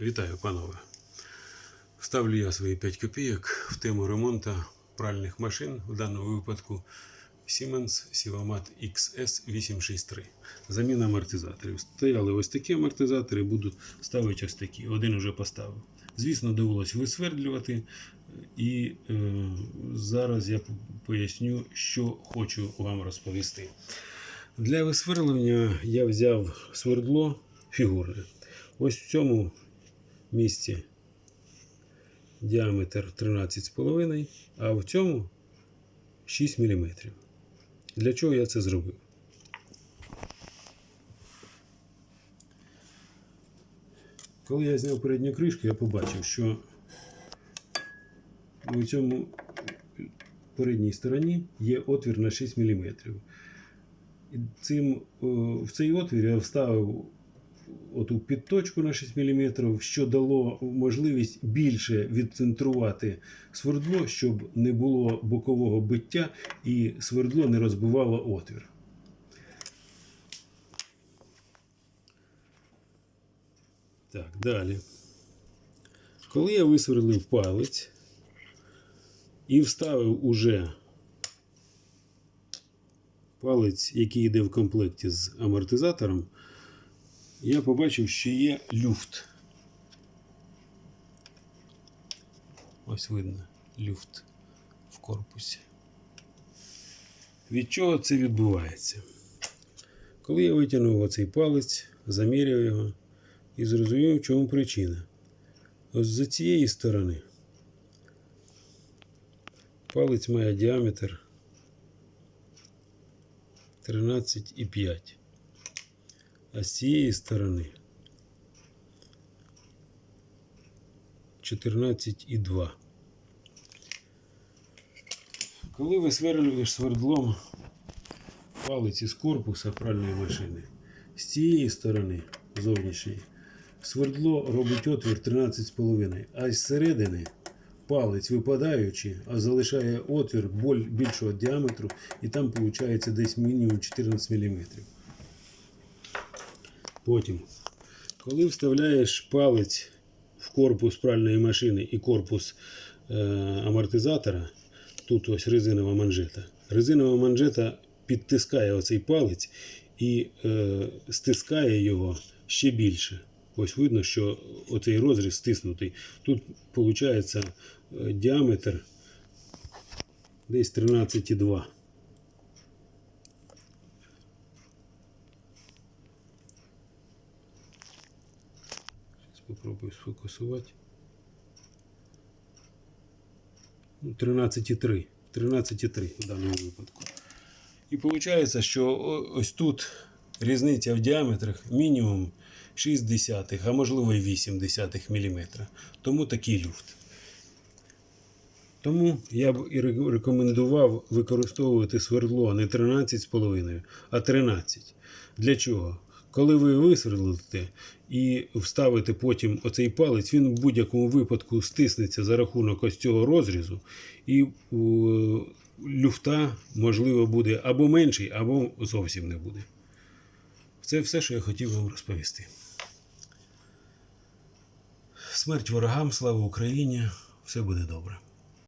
Вітаю, панове. Ставлю я свої 5 копійок в тему ремонту пральних машин, в даному випадку Siemens Sivomat XS863. Заміна амортизаторів. Стояли ось такі амортизатори, буду ставити ось такі. Один вже поставив. Звісно, довелося висвердлювати. І е, зараз я поясню, що хочу вам розповісти. Для висверлення я взяв свердло фігурне. Ось в цьому місці діаметр 13,5, а в цьому 6 мм. Для чого я це зробив? Коли я зняв передню кришку, я побачив, що у цьому передній стороні є отвір на 6 мм. Цим, в цей отвір я вставив оту підточку на 6 мм, що дало можливість більше відцентрувати свердло, щоб не було бокового биття і свердло не розбивало отвір. Так, далі. Коли я висверлив палець і вставив уже палець, який йде в комплекті з амортизатором, я побачив, що є люфт. Ось видно люфт в корпусі. Від чого це відбувається? Коли я витягнув оцей палець, заміряв його і зрозумів, в чому причина. Ось з цієї сторони палець має діаметр 13,5. А з цієї сторони 14,2. Коли ви сверлюєш свердлом палець із корпуса пральної машини, з цієї сторони зовнішньої свердло робить отвір 13,5, а з середини палець випадаючи, а залишає отвір більшого діаметру, і там виходить десь мінімум 14 мм. Потім, коли вставляєш палець в корпус пральної машини і корпус е, амортизатора, тут ось резинова манжета. Резинова манжета підтискає оцей палець і е, стискає його ще більше. Ось видно, що оцей розріз стиснутий. Тут виходить е, діаметр десь 13,2. Попробую сфокусувати. Ну, 13,3. 13,3 в даному випадку. І виходить, що ось тут різниця в діаметрах мінімум 6 десятих, а можливо і 8 десятих мм. Тому такий люфт. Тому я б і рекомендував використовувати свердло не 13,5, а 13. Для чого? Коли ви висверлите і вставите потім оцей палець, він в будь-якому випадку стиснеться за рахунок ось цього розрізу, і е, люфта, можливо, буде або менший, або зовсім не буде. Це все, що я хотів вам розповісти. Смерть ворогам, слава Україні! Все буде добре.